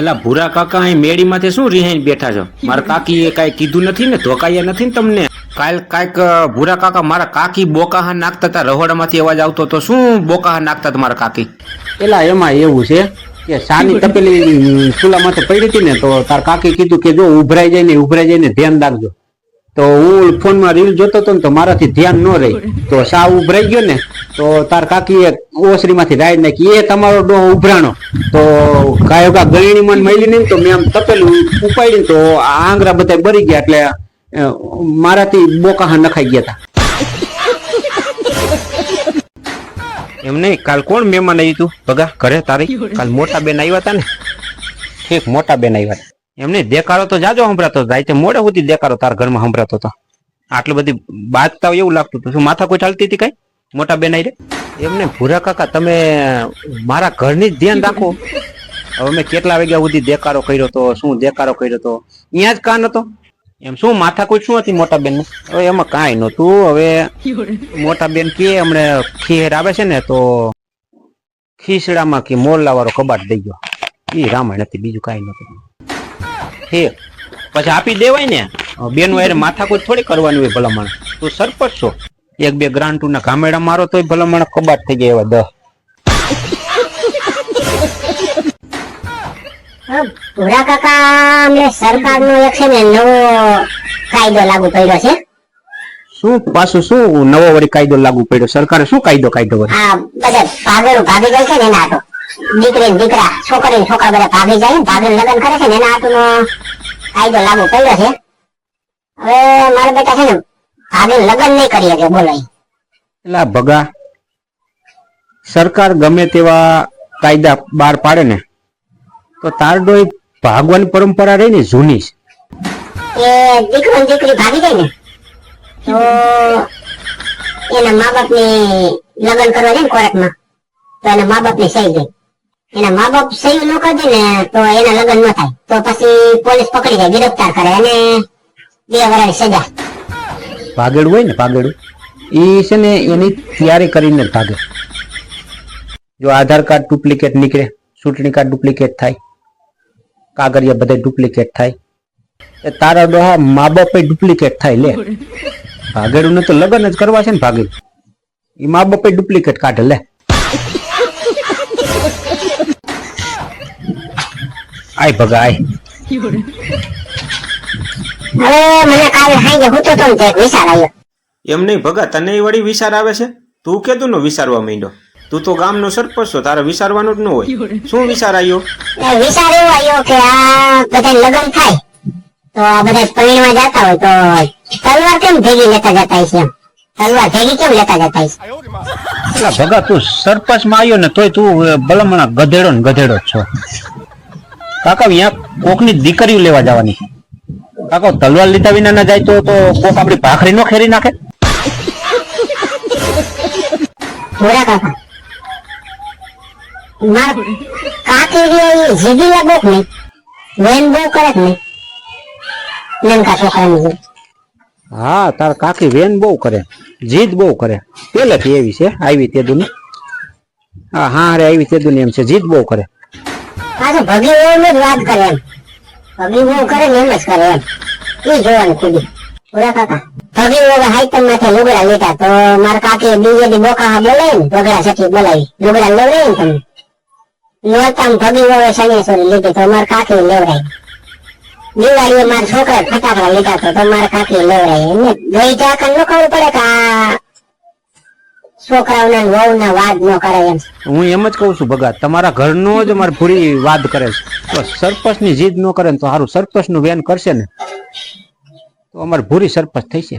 એલા ભૂરા કાકા અહીં મેળીમાંથી શું રિહાઈને બેઠા છો? મારા કાકી એ કાંઈ કીધું નથી ને ધોકાયા નથી ને તમને? કાલ કાંઈક ભૂરા કાકા મારા કાકી બોકાહા નાખતા હતા, રહોડામાંથી અવાજ આવતો તો શું બોકાહા નાખતા હતા મારા કાકી? એલા, એમાં એવું છે કે સાની તપેલી ચૂલામાંથી પડી હતી ને, તો તાર કાકી કીધું કે જો ઉભરાઈ જાય ને ઉભરાઈ જાય ને, ધ્યાન રાખજો. તો હું ફોનમાં રીલ જોતો હતો ને, તો મારાથી ધ્યાન ન રહી. તો સા ઉભરાઈ ગયો ને તો તાર કાકીએ ઓસરીમાંથી રાઈ નાખી. એ તમારો ડો ઉભરાણો. તો ગાયો કા ગળણી મન મળી નહીં તો મેં આમ તપેલું ઉપાડી તો આંગરા બધા બરી ગયા એટલે મારાથી બોકાહા નખાઈ ગયા હતા એમ નહીં, કાલ કોણ મહેમાન આવ્યું તું? ભગા, ઘરે તારી? કાલ મોટા બેન આવ્યા હતા ને? ઠીક, મોટા બેન આવ્યા હતા. દેખાડો તો જાજો સંભળાતો જાય રાતે મોડે સુધી દેખાડો તાર ઘરમાં સંભળાતો હતો આટલી બધી બાજતા એવું લાગતું હતું. શું માથા કોઈ ચાલતી હતી કઈ? મોટા બેન આવી એમને ભૂરા કાકા, તમે મારા ઘરની જ ધ્યાન રાખો. હવે મેં કેટલા વાગ્યા સુધી દેકારો કર્યો તો, શું દેકારો કર્યો તો? અહીંયા જ કાન હતો. એમ શું માથા કોઈ શું હતી મોટા બેન હવે એમાં કાંઈ નહોતું. હવે મોટા બેન કે, હમણે ખીર આવે છે ને, તો ખીસડામાં કે મોરલા વાળો કબાટ દઈ ગયો. એ રામાયણ હતી બીજું કાંઈ નહોતું. હે, પછી આપી દેવાય ને? બેન વાયર માથા કોઈ થોડી કરવાની હોય ભલામણ. તું સરપંચ છો. એક બે ગ્રાન્ટુ ના ઘામેડા મારો તોય ભલામણ કબાટ થઈ ગયા એવા દસ ભૂરા કાકા અમને સરકારનો એક છે ને નવો કાયદો લાગુ કર્યો છે. શું? પાછું શું? નવો વળી કાયદો લાગુ પડ્યો? સરકારે શું કાયદો કાયદો વળી? હા બધા ભાગેલું ભાગી જાય છે ને એના હાટુ. દીકરી ને દીકરા છોકરી ને છોકરા બધા ભાગી જાય ને ભાગે લગ્ન કરે છે ને એના હાટુ કાયદો લાગુ પડ્યો છે. હવે મારા બેટા છે ને ભાગે લગન નહીં કરી શકે બોલો ઈ. એટલે ભગા સરકાર ગમે તેવા કાયદા બહાર પાડે ને તો તારડો ભાગવાની પરંપરા રહી ને જૂની છે. એ દીકરો દીકરી ભાગી જાય ને તો એના મા બાપ ને લગ્ન કરવા જાય ને કોર્ટમાં તો એના મા બાપ ને સહી ગઈ એના મા બાપ સહી ન કરી દે ને તો એના લગ્ન ન થાય તો પછી પોલીસ પકડી જાય ગિરફ્તાર કરે અને બે વર્ષની સજા ભાગેડું હોય ને, ભાગેડું. એ છે ને એની તૈયારી કરીને જ ભાગે. જો આધાર કાર્ડ ડુપ્લિકેટ નીકળે, ચૂંટણી કાર્ડ ડુપ્લિકેટ થાય, કાગળિયા બધા ડુપ્લિકેટ થાય. તારા ડોહા મા બાપે ડુપ્લિકેટ થાય, લે. ભાગેડું તો લગ્ન જ કરવા છે ને ભાગેડું. એ મા બાપે ડુપ્લિકેટ કાઢે, લે. આય ભગા, આય. હવે મને કાલે સાંજે હું તો તો એક વિચાર આવ્યો એમ નહીં ભગા તને વળી વિચાર આવે છે? તું કેતું નો વિચારવા માંડ્યો? તું તો ગામનો સરપંચ છો તારે વિચારવાનું જ ન હોય. શું વિચાર આવ્યો વિચાર એવો આવ્યો કે આ બધા લગ્ન થાય તો આ બધા પરિણવા જતા હોય તો તલવાર કેમ ભેગી લેતા જતા છે એમ? તલવાર ભેગી કેમ લેતા જતા છે એટલે ભગા તું સરપંચમાં આવ્યો ને તોય તું ભલામણા ગધેડો ને ગધેડો જ છો. કાકા અહીંયા કોકની દીકરીઓ લેવા જવાની. કાકા તલવાર લીધા વિના ના જાય તો તો કોક આપડી ભાખરી નો ખેરી નાખે? ભોળા કાકા. માર કાકી રે જીગી લાગો નહીં વેન બહુ કરે નહીં નનકા છોકરાની જેમ. હા તાર કાકી વેન બહુ કરે જીદ બહુ કરે. પેલેથી એવી છે આવી તે દુની હા હા રે આવી તે દુની એમ છે જીદ બહુ કરે. પાછો ભગી એમ જ વાત કરે એમ. ભગી બહુ કરે ને એમ જ કરે એમ. એ જોવાનું ખુદી પૂરા કાકા. પબ્લિક હવે હાઈતમ માથે લુગડા લીધા તો મારા કાકી બીજે દી બોકા બોલાવી ઢોકળા સખી બોલાવી. લુગડા લેવડાવી ને તમે નોરતામ પબ્લિક હવે શનિશ્વરી લીધી તો મારા કાકી લેવડાવી દિવાળીએ મારા છોકરા ફટાકડા લીધા તો મારા કાકી લેવડાવી એમને ગઈ જાકર ન ખબર પડે કે આ વાદ હું એમ જ કઉ છું, ભગા, તમારા ઘરનો જ અમારે પૂરી વાત કરે છે. તો સરપંચની જીદ ન કરે ને તો સારું સરપંચનું વેન કરશે ને, તો અમારે ભૂરી સરપંચ થઈ છે.